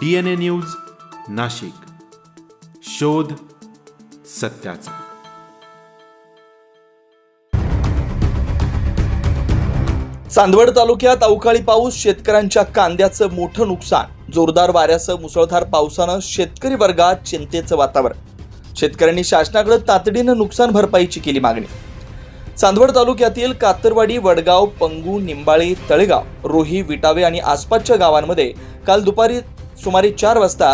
D N A news Nashik. शोध सत्याचा. चांदवड तालुक्यात अवकाळी पाऊस शेतकऱ्यांच्या कांद्याचं मोठं नुकसान. जोरदार वाऱ्यासह मुसळधार पावसानं शेतकरी वर्गात चिंतेचं वातावरण. शेतकऱ्यांनी शासनाकडे तातडीनं नुकसान भरपाईची केली मागणी. चांदवड तालुक्यातील कातरवाडी वडगाव पंगू निंबाळी तळेगाव रोही विटावे आणि आसपासच्या गावांमध्ये काल दुपारी सुमारे चार वाजता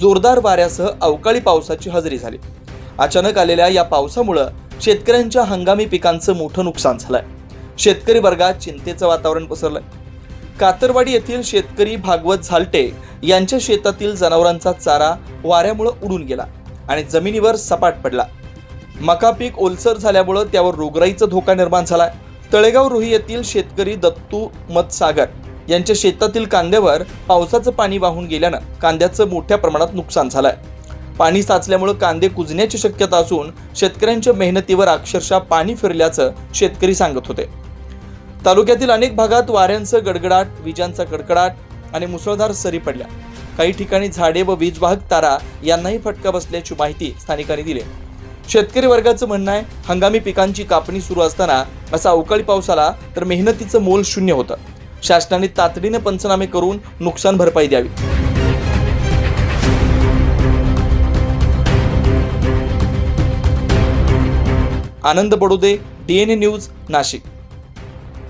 जोरदार वाऱ्यासह अवकाळी पावसाची हजेरी झाली. अचानक आलेल्या या पावसामुळं शेतकऱ्यांच्या हंगामी पिकांचं मोठं नुकसान झालंय. शेतकरी वर्गात चिंतेचं वातावरण पसरलंय. कातरवाडी येथील शेतकरी भागवत झालटे यांच्या शेतातील जनावरांचा चारा वाऱ्यामुळं उडून गेला आणि जमिनीवर सपाट पडला. मका पीक ओलसर झाल्यामुळं त्यावर रोगराईचा धोका निर्माण झालाय. तळेगाव रोही येथील शेतकरी दत्तू मतसागर यांच्या शेतातील कांद्यावर पावसाचं पाणी वाहून गेल्यानं कांद्याचं मोठ्या प्रमाणात नुकसान झालंय. पाणी साचल्यामुळं कांदे कुजण्याची शक्यता असून शेतकऱ्यांच्या मेहनतीवर अक्षरशः पाणी फिरल्याचं शेतकरी सांगत होते. तालुक्यातील अनेक भागात वाऱ्यांचं गडगडाट विजांचा कडकडाट आणि मुसळधार सरी पडल्या. काही ठिकाणी झाडे व वीजवाहक तारा यांनाही फटका बसल्याची माहिती स्थानिकांनी दिली. शेतकरी वर्गाचं म्हणणं आहे हंगामी पिकांची कापणी सुरू असताना असा अवकाळी पाऊस आला तर मेहनतीचं मोल शून्य होतं. शासनाने तातडीने पंचनामे करून नुकसान भरपाई द्यावी. Anand Badode DNA news Nashik.